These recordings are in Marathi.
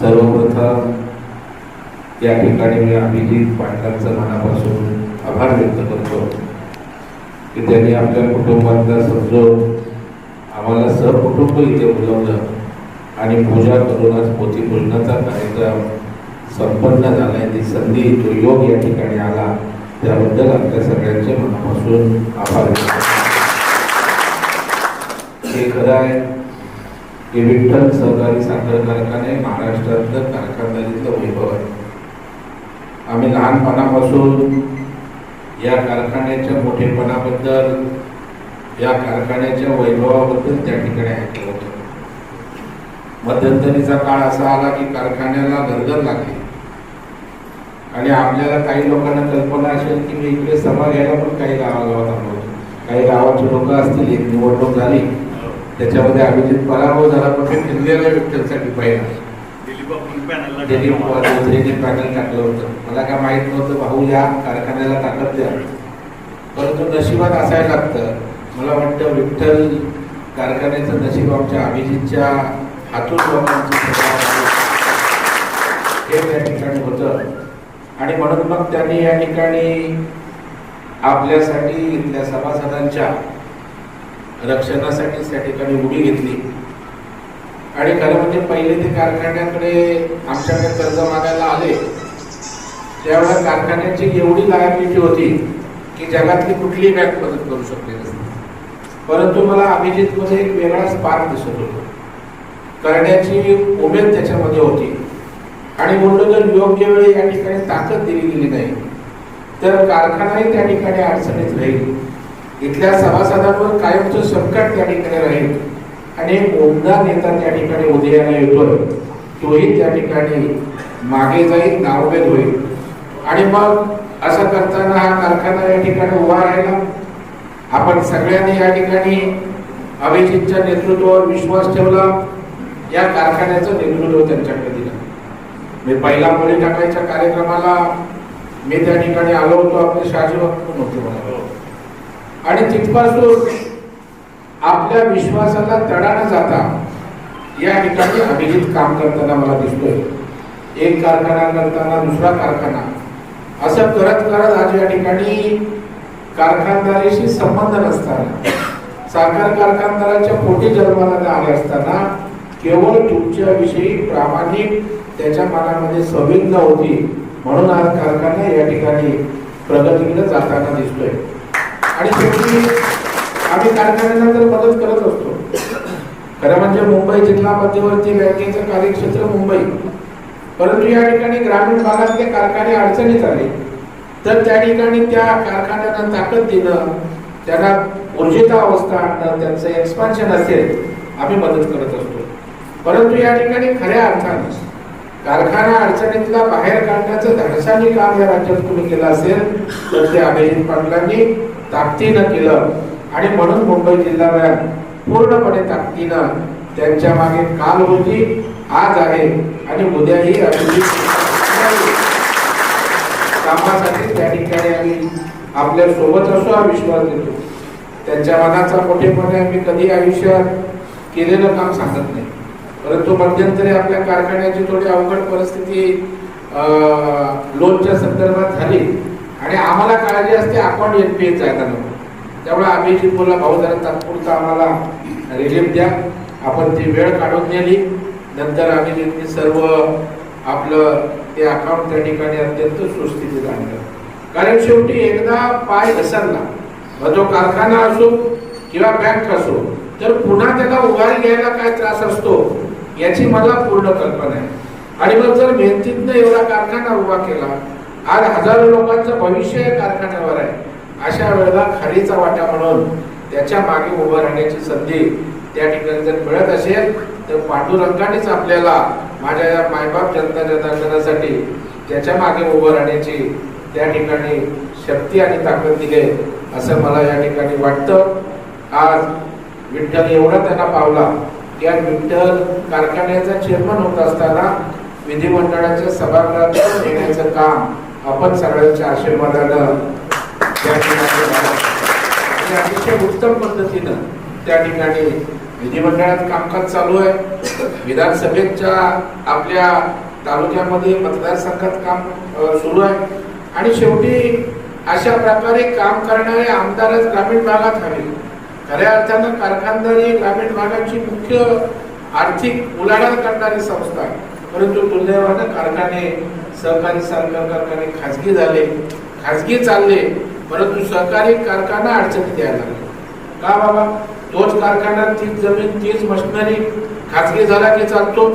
सर्वप्रथम या ठिकाणी मी अभिजित पाटलांचं मनापासून आभार व्यक्त करतो की त्यांनी आपल्या कुटुंबातला समजून आम्हाला सहकुटुंब इथे बोलवलं आणि पूजा करून आज बोलण्याचा कार्यक्रम संपन्न झालाय. ती संधी तो योग या ठिकाणी आला. त्याबद्दल आपल्या सगळ्यांचे मनापासून आभार व्यक्त हे खरं आहे. हे विठ्ठल सहकारी साखर कारखाने महाराष्ट्रातलं कारखानदारीतलं वैभव आहे. आम्ही लहानपणापासून या कारखान्याच्या मोठेपणाबद्दल या कारखान्याच्या वैभवाबद्दल त्या ठिकाणी ऐकलं होतं. मध्यंतरीचा काळ असा आला की कारखान्याला गरगर लागली. आणि आपल्याला काही लोकांना कल्पना असेल की मी इकडे सभा घ्यायला पण काही गावागावात आलो होतो. काही गावाचे लोक असतील एक निवडणूक झाली. त्याच्यामध्ये अभिजित पराभव झाला पण मी फिरलेला विठ्ठलसाठी पहिला. त्यांनी चौधरीने पॅनल टाकलं होतं. मला काय माहीत नव्हतं भाऊ या कारखान्याला ताकद द्या. परंतु नशिबात असायला लागतं. मला वाटतं विठ्ठल कारखान्याचं नशीब आमच्या अभिजितच्या हातून. हे त्या ठिकाणी होतं. आणि म्हणून मग त्यांनी या ठिकाणी आपल्यासाठी इथल्या सभासदांच्या रक्षणासाठी त्या ठिकाणी उडी घेतली. आणि खरं म्हणजे पहिले ते कारखान्याकडे आमच्याकडे कर्ज मागायला आले त्यावेळेला कारखान्याची एवढी लायबिलिटी होती की जगातली कुठलीही बँक मदत करू शकली परंतु मला अभिजितमध्ये एक वेगळा स्पार्क दिसत होतो. करण्याची उमेद त्याच्यामध्ये होती. आणि म्हणून जर योग्य वेळी या ठिकाणी ताकद दिली गेली नाही तर कारखानाही त्या ठिकाणी अडचणीत राहील. इथल्या सभासदांवर कायमचं संकट त्या ठिकाणी राहील. आणि एक ओमदार नेता त्या ठिकाणी उदयाला येतोय. तोही त्या ठिकाणी मागे जाईल नावभेद होईल. आणि मग असं करताना हा कारखाना या ठिकाणी उभा राहिला. आपण सगळ्यांनी या ठिकाणी अभिजितच्या नेतृत्वावर विश्वास ठेवला. या कारखान्याचं नेतृत्व त्यांच्याकडे दिलं. मी पहिला मुली टाकायच्या कार्यक्रमाला मी त्या ठिकाणी आलो होतो आपले शहाजी पण होते मला. हो. आणि तिथपासून आपल्या विश्वासाला तडा न जाता या ठिकाणी अभिजित काम करताना मला दिसतोय. एक कारखाना करताना दुसरा कारखाना. असं करत करत आज या ठिकाणी कारखानदारीशी संबंध नसताना साखर कारखानदाराच्या पोटी जन्माला आले असताना केवळ तुमच्या विषयी प्रामाणिक त्याच्या मनामध्ये संवेदना होती म्हणून आज कारखाना या ठिकाणी प्रगतीकडे जाताना दिसतोय. आणि शेवटी आम्ही कारखान्यांना तर मदत करत असतो. खरं म्हणजे मुंबई जिल्हा मध्यवर्ती बँकेचं कार्यक्षेत्र मुंबई. परंतु या ठिकाणी ग्रामीण भागातले कारखाने अडचणीत आले. तर त्या ठिकाणी त्या कारखान्यांना ताकद देणं त्यांना ऊर्जिता अवस्था आणणं त्यांचं एक्सपान्शन असेल आम्ही मदत करत असतो. परंतु या ठिकाणी खऱ्या अर्थाने कारखाना अडचणीतला बाहेर काढण्याचं धाडसानी काम या राज्यात तुम्ही केलं असेल तर ते अभिजित पाटलांनी ताकदीनं केलं. आणि म्हणून मुंबई जिल्हा बँक पूर्णपणे ताकदीनं त्यांच्या मागे काल होती आज आहे. आणि उद्याही अभिजित कामासाठी त्या ठिकाणी आम्ही आपल्यासोबत असो हा विश्वास देतो. त्यांच्या मनाचा मोठेपणे आम्ही कधी आयुष्यात केलेलं काम सांगत नाही. परंतु मध्यंतरी आपल्या कारखान्याची थोडी अवघड परिस्थिती लोनच्या संदर्भात झाली. आणि आम्हाला काळजी असते आपण एन पी जायला नको त्यामुळे आम्ही बोलला भाऊ जरा तात्पुरता आम्हाला रिलीफ द्या. आपण ती वेळ काढून नेली. नंतर आम्ही त्यांनी सर्व आपलं ते अकाउंट त्या ठिकाणी अत्यंत सुस्थितीत आणलं. कारण शेवटी एकदा पाय घसरला मग तो कारखाना असो किंवा बँक असो तर पुन्हा त्याला उभारी घ्यायला काय त्रास असतो याची मला पूर्ण कल्पना आहे. आणि मग जर मेहनतीतनं एवढा कारखाना उभा केला आज हजारो लोकांचं भविष्य या कारखान्यावर आहे. अशा वेळेला खारीचा वाटा म्हणून त्याच्यामागे उभं राहण्याची संधी त्या ठिकाणी जर मिळत असेल तर पांडुरंगानेच आपल्याला माझ्या या मायबाप जनता जनार्दनासाठी त्याच्यामागे उभं राहण्याची त्या ठिकाणी शक्ती आणि ताकद दिली आहे, असं मला या ठिकाणी वाटतं. आज विठ्ठल एवढा त्यांना पावला की आज विठ्ठल कारखान्याचा चेअरमन होत असताना विधिमंडळाच्या सभागृहात येण्याचं काम आपण सगळ्यांच्या आशीर्वादानं त्या ठिकाणी अतिशय उत्तम पद्धतीनं त्या ठिकाणी विधिमंडळात कामकाज चालू आहे. विधानसभेच्या आपल्या तालुक्यामध्ये मतदारसंघात काम सुरू आहे. आणि शेवटी अशा प्रकारे काम करणारे आमदारच ग्रामीण भागात हवे. खऱ्या अर्थानं कारखानदारी ग्रामीण भागाची मुख्य आर्थिक उलाढाल करणारी संस्था आहे. परंतु दुर्दैवानं कारखाने सहकारी साखर कारखाने खाजगी झाले खाजगी चालले. परंतु सहकारी कारखाना अडचणीत यायला लागले. का बाबा? तोच कारखाना तीच जमीन तीच मशिनरी. खाजगी झाला की चालतो.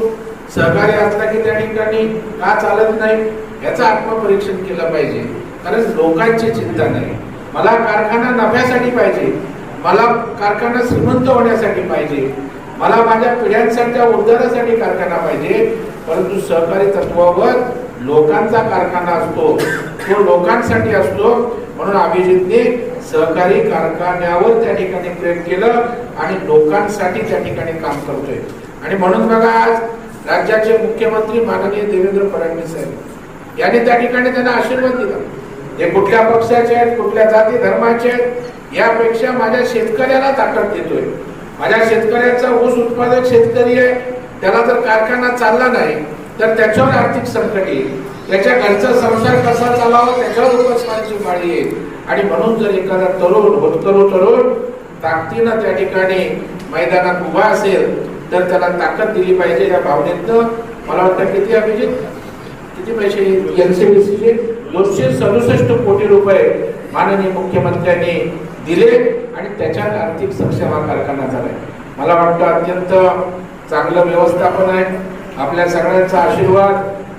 सहकारी असला की त्या ठिकाणी का चालत नाही? याचं आत्मपरीक्षण केलं पाहिजे. कारण लोकांची चिंता नाही. मला कारखाना नफ्यासाठी पाहिजे. मला कारखाना श्रीमंत होण्यासाठी पाहिजे. मला माझ्या पिढ्यांसाठीच्या उद्धारासाठी कारखाना पाहिजे. परंतु सहकारी तत्वावर लोकांचा कारखाना असतो तो लोकांसाठी असतो. म्हणून अभिजितने सहकारी कारखान्यावर त्या ठिकाणी प्रेम केलं आणि लोकांसाठी त्या ठिकाणी काम करतोय. आणि म्हणून बघा आज राज्याचे मुख्यमंत्री माननीय देवेंद्र फडणवीस साहेब यांनी त्या ठिकाणी त्यांना आशीर्वाद दिला. ते कुठल्या पक्षाचे आहेत कुठल्या जाती धर्माचे आहेत यापेक्षा माझ्या शेतकऱ्याला ताकद देतोय. माझ्या शेतकऱ्याचा ऊस उत्पादक शेतकरी आहे त्याला जर कारखाना चालला नाही तर त्याच्यावर आर्थिक संकट येईल. त्याच्या घरचा संसार कसा चालावा त्याच्यावर उपस्मानाची पाळी येईल. आणि म्हणून जर एखादा तरुण होतकरू तरुण ताकदीनं त्या ठिकाणी मैदानात उभा असेल तर त्याला ताकद दिली पाहिजे या भावनेतनं. मला वाटतं किती अभिजित? किती पैसे एनसीबीसीचे दोनशे सदुसष्ट कोटी रुपये माननीय मुख्यमंत्र्यांनी दिले आणि त्याच्यात आर्थिक सक्षम हा कारखाना झालाय. मला वाटतं अत्यंत चांगलं व्यवस्थापन आहे. आपल्या सगळ्यांचा आशीर्वाद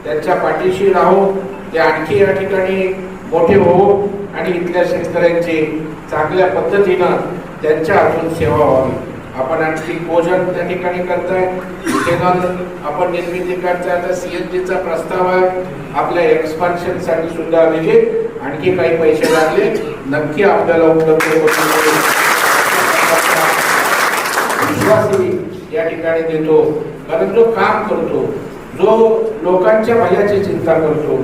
त्यांच्या पाठीशी राहू ते आणखी या ठिकाणी मोठे होऊ आणि इथल्या शेतकऱ्यांची चांगल्या पद्धतीनं त्यांच्या अजून सेवा व्हावी. आपण आणखी भोजन त्या ठिकाणी करताय. इथेनॉल आपण निर्मिती करताय. आता जीचा प्रस्ताव आहे. आपल्या एक्सपान्शनसाठी सुद्धा अभिजित आणखी काही पैसे लागले. नक्की आपल्याला उपलब्ध करून या ठिकाणी देतो. कारण जो काम करतो. जो लोकांच्या भल्याची चिंता करतो.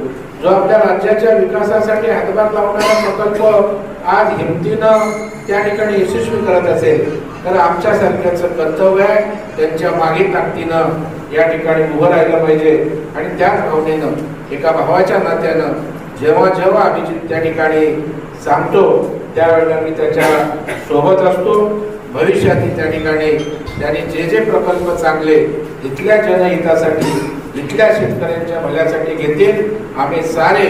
जो आपल्या राज्याच्या विकासासाठी हातभार लावणारा प्रकल्प आज हिमतीनं त्या ठिकाणी यशस्वी करत असेल तर आमच्यासारख्याचं कर्तव्य आहे त्यांच्या मागे ताकदीनं या ठिकाणी उभं राहिलं पाहिजे. आणि त्याच भावनेनं एका भावाच्या नात्यानं जेव्हा जेव्हा अभिजित त्या ठिकाणी सांगतो त्यावेळेला मी त्याच्या सोबत असतो. भविष्यातील त्या ठिकाणी त्यांनी जे जे प्रकल्प चांगले इथल्या जनहितासाठी इथल्या शेतकऱ्यांच्या भल्यासाठी घेतील. आम्ही सारे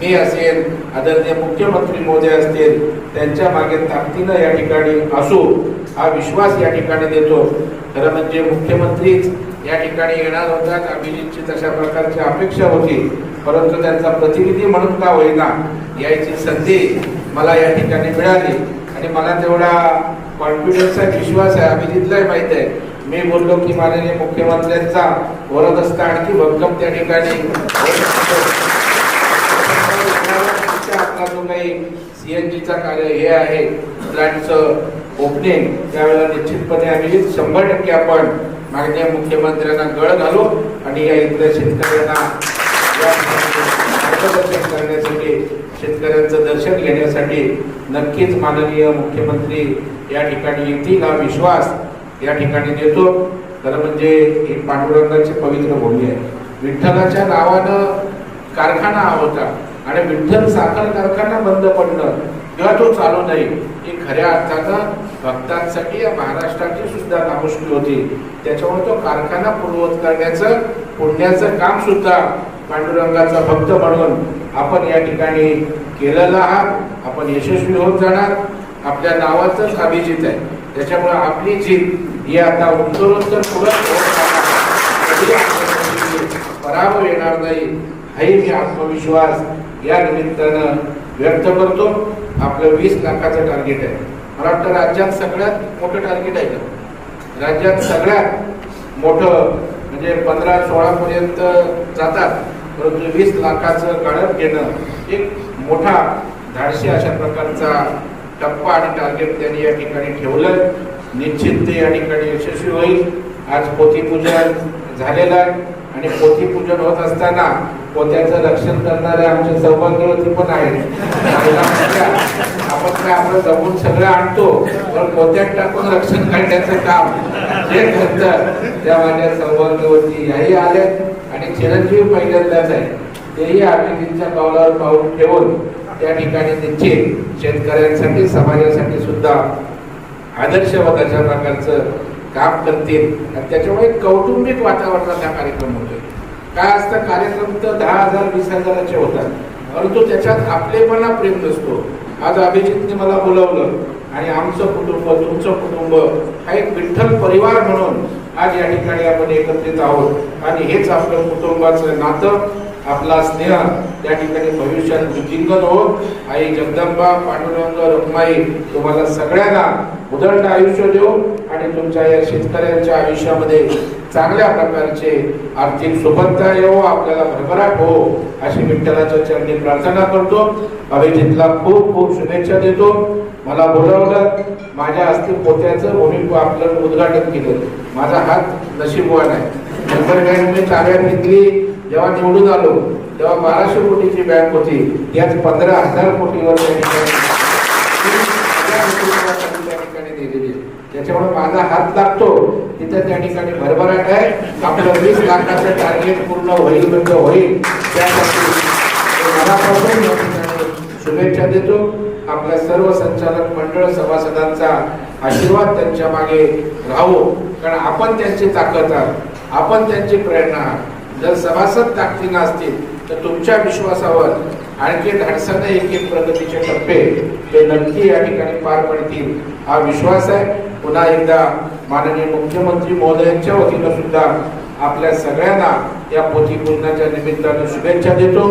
मी असेल आदरणीय मुख्यमंत्री मोदी असतील त्यांच्या मागे ताकदीनं या ठिकाणी असू हा विश्वास या ठिकाणी देतो. खरं म्हणजे मुख्यमंत्रीच या ठिकाणी येणार होतात अभिजितची तशा प्रकारची अपेक्षा होती. परंतु त्यांचा प्रतिनिधी म्हणून का होईना यायची संधी मला या ठिकाणी मिळाली. आणि मला तेवढा कॉन्फिडन्स आहे विश्वास आहे अभिजितलाही माहीत आहे. मी बोललो की माननीय मुख्यमंत्र्यांचा वरद असता आणखी भक्कम त्या ठिकाणी. आपला जो काही जीचा कार्य हे आहे प्लॅनचं ओपनिंग त्यावेळेला निश्चितपणे आम्ही शंभर टक्के आपण माननीय मुख्यमंत्र्यांना गळ घालू आणि या इथल्या शेतकऱ्यांना या करण्यासाठी शेतकऱ्यांचं दर्शन घेण्यासाठी नक्कीच माननीय मुख्यमंत्री या ठिकाणी येतील हा विश्वास या ठिकाणी देतो. खरं म्हणजे ही पांडुरंगाची पवित्र भूमी आहे. विठ्ठलाच्या नावानं कारखाना हा होता आणि विठ्ठल साखर कारखाना बंद पडणं किंवा तो चालू नाही ही खऱ्या अर्थानं भक्तांसाठी या महाराष्ट्राची सुद्धा नामुष्की होती. त्याच्यामुळे तो कारखाना पूर्ववत करण्याचं पुण्याचं काम सुद्धा पांडुरंगाचा भक्त म्हणून आपण या ठिकाणी केलेलं आहात. आपण यशस्वी होत जाणार. आपल्या नावाचंच अभिजित आहे. त्याच्यामुळे आपली जीत ही आता उत्तरोत्तर पुढे पराभव येणार नाही हाही मी आत्मविश्वास या निमित्तानं व्यक्त करतो. आपलं वीस लाखाचं टार्गेट आहे. मला वाटतं राज्यात सगळ्यात मोठं टार्गेट आहे का? राज्यात सगळ्यात मोठं म्हणजे पंधरा सोळापर्यंत जातात. परंतु वीस लाखाचं काढत घेणं एक मोठा धाडशी अशा प्रकारचा टप्पा आणि टार्गेट त्यांनी या ठिकाणी ठेवलं निश्चित ते या ठिकाणी यशस्वी होईल. आज पोथीपूजन झालेलं आहे. आणि पोथी पूजन होत असताना पोत्याचं रक्षण करणारे आमचे सौभाग्यवती पण आहेत. आपण काय आपलं जमून सगळं आणतो पण पोत्यात टाकून रक्षण काढण्याचं काम जे करतं त्या माझ्या सौभाग्यवती याही आल्या आणि चिरंजीव पहिल्यांदाच आहे तेही अभिजीतच्या पावलावर पाऊल ठेवून त्या ठिकाणी निश्चित शेतकऱ्यांसाठी समाजासाठी सुद्धा आदर्शवादाच्या प्रकारचं काम करतील. आणि त्याच्यामुळे कौटुंबिक वातावरणात हा कार्यक्रम होतोय. काय असतं कार्यक्रम तर दहा हजार वीस हजाराचे होतात. परंतु त्याच्यात आपलेपणा प्रेम नसतो. आज अभिजितने मला बोलावलं आणि आमचं कुटुंब तुमचं कुटुंब हा एक विठ्ठल परिवार म्हणून आज या ठिकाणी आपण एकत्रित आहोत. आणि हेच आपलं कुटुंबाचं नातं आपला स्नेह त्या ठिकाणी भविष्यात वृद्धिंगत हो आई जगदंबा पांडुरंग रखमाई तुम्हाला सगळ्यांना उदंड आयुष्य देऊ आणि तुमच्या या शेतकऱ्यांच्या आयुष्यामध्ये चांगल्या प्रकारचे आर्थिक सुबत्ता येऊ आपल्याला भरभराट हो अशी विठ्ठलाच्या चरणी प्रार्थना करतो. अभिजितला खूप खूप शुभेच्छा देतो. मला बोलावलं माझ्या हस्ते पोत्याचं भूमी आपलं उद्घाटन केलं. माझा हात नशीबवान आहे. नंतर बँक मी ताब्यात घेतली जेव्हा निवडून आलो तेव्हा बाराशे कोटीची बँक होती. त्याच पंधरा हजार कोटीवर त्या ठिकाणी दिलेली. त्याच्यामुळे माझा हात लागतो. तिथं त्या ठिकाणी भरभराट आहे. आपलं वीस लाखाचं टार्गेट पूर्ण होईल म्हणजे होईल. त्यासाठी मनापासून शुभेच्छा देतो. आपल्या सर्व संचालक मंडळ सभासदांचा आशीर्वाद त्यांच्या मागे राहू कारण आपण त्यांची ताकद आहात. आपण त्यांची प्रेरणा आहात. जर सभासद ताकदीनं असतील तर तुमच्या विश्वासावर आणखी धाडसाने एक एक प्रगतीचे टप्पे ते नक्की या ठिकाणी पार पडतील हा विश्वास आहे. पुन्हा एकदा माननीय मुख्यमंत्री महोदयांच्या वतीनं सुद्धा आपल्या सगळ्यांना या पोथी पूजनाच्या निमित्तानं शुभेच्छा देतो.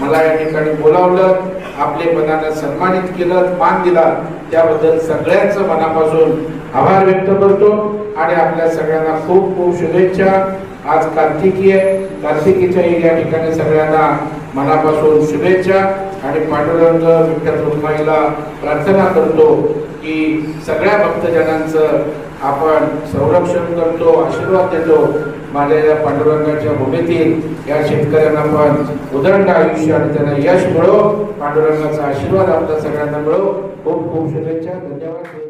मला या ठिकाणी बोलावलं. आपले मनानं सन्मानित केलं मान दिला त्याबद्दल सगळ्यांचं मनापासून आभार व्यक्त करतो. आणि आपल्या सगळ्यांना खूप खूप शुभेच्छा. आज कार्तिकी आहे. कार्तिकीच्या या ठिकाणी सगळ्यांना मनापासून शुभेच्छा. आणि पांडुरंग विठ्ठल रुक्माईला प्रार्थना करतो की सगळ्या भक्तजनांचं आपण संरक्षण करतो आशीर्वाद देतो. माझ्या या पांडुरंगाच्या भूमीतील या शेतकऱ्यांना पण उदंड आयुष्य आणि त्यांना यश मिळो. पांडुरंगाचा आशीर्वाद आपल्या सगळ्यांना मिळो. खूप खूप शुभेच्छा. धन्यवाद.